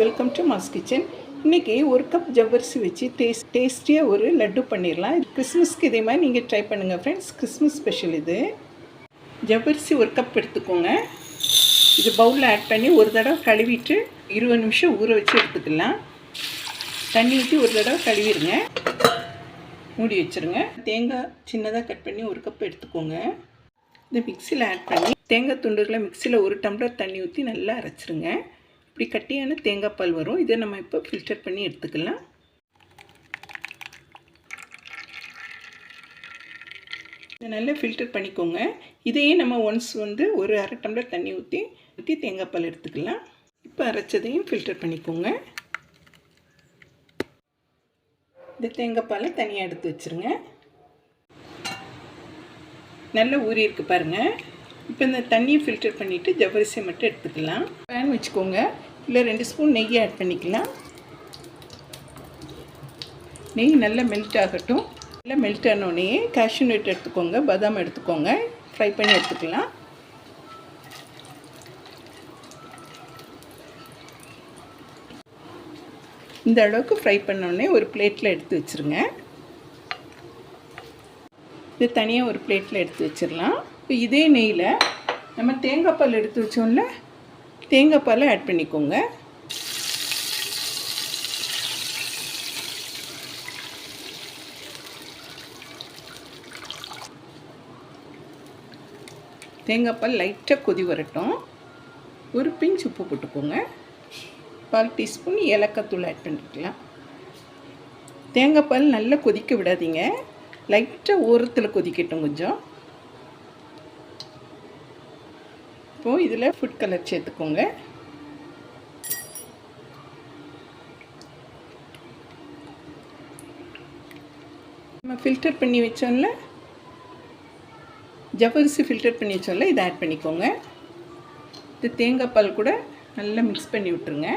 Welcome to mass kitchen. இன்றைக்கி ஒரு cup ஜவ்வரிசி வச்சு டேஸ்ட் டேஸ்டியாக ஒரு லட்டு பண்ணிடலாம் இது கிறிஸ்மஸ்க்கு இதே மாதிரி நீங்கள் ட்ரை பண்ணுங்கள் ஃப்ரெண்ட்ஸ். கிறிஸ்மஸ் ஸ்பெஷல் இது. ஜவ்வரிசி ஒரு கப் எடுத்துக்கோங்க. இது பவுலில் ஆட் பண்ணி ஒரு தடவை கழுவிட்டு இருபது நிமிஷம் ஊற வச்சு எடுத்துக்கலாம். தண்ணி ஊற்றி ஒரு தடவை கழுவிடுங்க. மூடி வச்சுருங்க. தேங்காய் சின்னதாக கட் பண்ணி ஒரு கப் எடுத்துக்கோங்க. இந்த மிக்சியில் ஆட் பண்ணி தேங்காய் துண்டுகளை மிக்சியில் ஒரு டம்ளர் தண்ணி ஊற்றி நல்லா அரைச்சிருங்க. இப்படி கட்டியான தேங்காய் பால் வரும். இதை நம்ம இப்போ ஃபில்டர் பண்ணி எடுத்துக்கலாம். இதை நல்லா ஃபில்டர் பண்ணிக்கோங்க. இதையே நம்ம ஒன்ஸ் வந்து ஒரு அரை டம்ளர் தண்ணி ஊற்றி ஊற்றி தேங்காய் பால் எடுத்துக்கலாம். இப்போ அரைச்சதையும் ஃபில்டர் பண்ணிக்கோங்க. இந்த தேங்காய் பாலை தனியாக எடுத்து வச்சுருங்க. நல்லா ஊறி இருக்கு பாருங்கள் இப்போ இந்த தண்ணியை ஃபில்டர் பண்ணிவிட்டு ஜவ்வரிசியை மட்டும் எடுத்துக்கலாம். பேன் வச்சுக்கோங்க. இல்லை ரெண்டு ஸ்பூன் நெய் ஆட் பண்ணிக்கலாம். நெய் நல்லா மெல்ட் ஆகட்டும். நல்லா மெல்ட் ஆனோடனே கேஷ்யூ நட் எடுத்துக்கோங்க பாதாம் எடுத்துக்கோங்க. ஃப்ரை பண்ணி எடுத்துக்கலாம். இந்த அளவுக்கு ஃப்ரை பண்ணோடனே ஒரு பிளேட்டில் எடுத்து வச்சுருங்க. இது தனியாக ஒரு பிளேட்டில் எடுத்து வச்சிடலாம். இப்போ இதே நெய்யில் நம்ம தேங்காய் பால் எடுத்து வச்சோம்ல தேங்காய் பால் ஆட் பண்ணிக்கோங்க. தேங்காய் பால் லைட்டாக கொதி வரட்டும். ஒரு பிஞ்ச் உப்பு போட்டுக்கோங்க. பால் டீஸ்பூன் ஏலக்காய் ஆட் பண்ணிக்கலாம். தேங்காய் பால் நல்லா கொதிக்க விடாதீங்க. லைட்டாக ஓரத்தில் கொதிக்கட்டும் கொஞ்சம். இப்போது இதில் ஃபுட் கலர் சேர்த்துக்கோங்க. நம்ம ஃபில்டர் பண்ணி வச்சோம்ல ஜவ்வரிசி ஃபில்டர் பண்ணி வச்சோம்ல இதை ஆட் பண்ணிக்கோங்க. இது தேங்காய் பால் கூட நல்லா மிக்ஸ் பண்ணி விட்டுருங்க.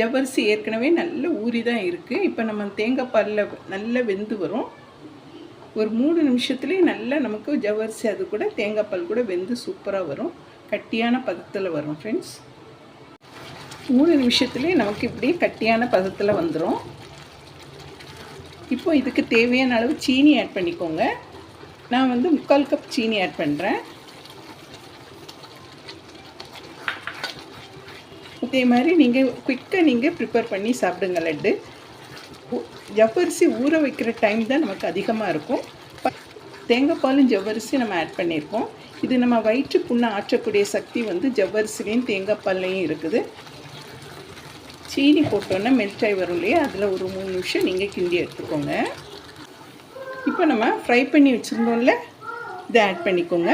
ஜவ்வரிசி ஏற்கனவே நல்ல ஊறி தான் இருக்குது இப்போ நம்ம தேங்காய் பாலில் நல்லா வெந்து வரும். ஒரு மூணு நிமிஷத்துலேயே நல்லா நமக்கு ஜவ்வரிசி அது கூட தேங்காய் பால் கூட வெந்து சூப்பராக வரும். கட்டியான பதத்தில் வரும் ஃப்ரெண்ட்ஸ் மூணு நிமிஷத்துலேயே நமக்கு இப்படி கட்டியான பதத்தில் வந்துடும் இப்போ இதுக்கு தேவையான அளவு சீனி ஆட் பண்ணிக்கோங்க. நான் வந்து முக்கால் கப் சீனி ஆட் பண்ணுறேன் அதே மாதிரி நீங்கள் குயிக்காக நீங்கள் ப்ரிப்பேர் பண்ணி சாப்பிடுங்க லட்டு. ஜவ்வரிசி ஊற வைக்கிற டைம் தான் நமக்கு அதிகமாக இருக்கும். தேங்காய் பாலும் ஜவ்வரிசி நம்ம ஆட் பண்ணியிருக்கோம் இது நம்ம வயிற்று புண்ணை ஆற்றக்கூடிய சக்தி வந்து ஜவ்வரிசிலையும் தேங்காய் பால்லையும் இருக்குது. சீனி போட்டோன்னே மெல்ட் வரும் இல்லையா? அதில் ஒரு மூணு நிமிஷம் நீங்கள் கிண்டி எடுத்துக்கோங்க. இப்போ நம்ம ஃப்ரை பண்ணி வச்சுருந்தோம்ல இதை ஆட் பண்ணிக்கோங்க.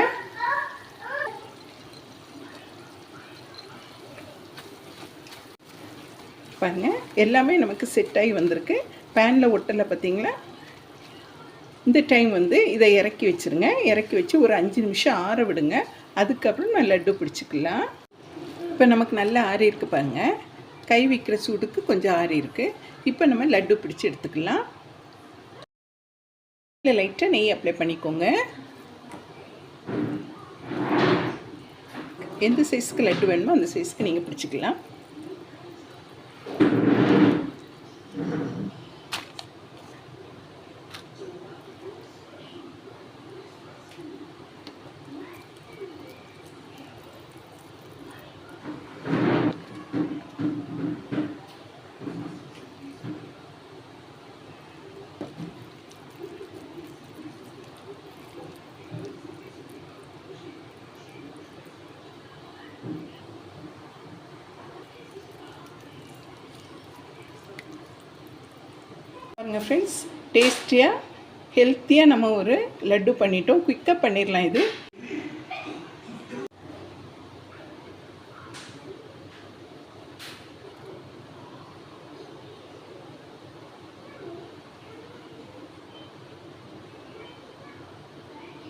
பாருங்கள் எல்லாமே நமக்கு செட் ஆகி வந்திருக்கு. பேனில் ஒட்டலை பார்த்தீங்களா? இந்த டைம் வந்து இதை இறக்கி வச்சுருங்க. இறக்கி வச்சு ஒரு அஞ்சு நிமிஷம் ஆற விடுங்க. அதுக்கப்புறம் நான் லட்டு பிடிச்சிக்கலாம். இப்போ நமக்கு நல்லா ஆறி இருக்கு பாருங்கள் கை வைக்கிற சூடுக்கு கொஞ்சம் ஆறி இருக்குது இப்போ நம்ம லட்டு பிடிச்சி எடுத்துக்கலாம். இல்லை லைட்டாக நெய் அப்ளை பண்ணிக்கோங்க. எந்த சைஸ்க்கு லட்டு வேணுமோ அந்த சைஸ்க்கு நீங்கள் பிடிச்சிக்கலாம். பாருங்கள் ஃப்ரெண்ட்ஸ் டேஸ்டியாக ஹெல்த்தியாக நம்ம ஒரு லட்டு பண்ணிட்டோம். குயிக்காக பண்ணிடலாம் இது.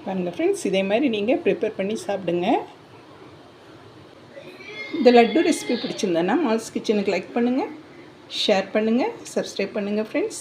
பாருங்கள் ஃப்ரெண்ட்ஸ் இதே மாதிரி நீங்கள் ப்ரிப்பேர் பண்ணி சாப்பிடுங்க. இந்த லட்டு ரெசிபி பிடிச்சிருந்தேன்னா மால்ஸ் கிச்சனுக்கு லைக் பண்ணுங்கள் ஷேர் பண்ணுங்கள் சப்ஸ்கிரைப் பண்ணுங்கள் ஃப்ரெண்ட்ஸ்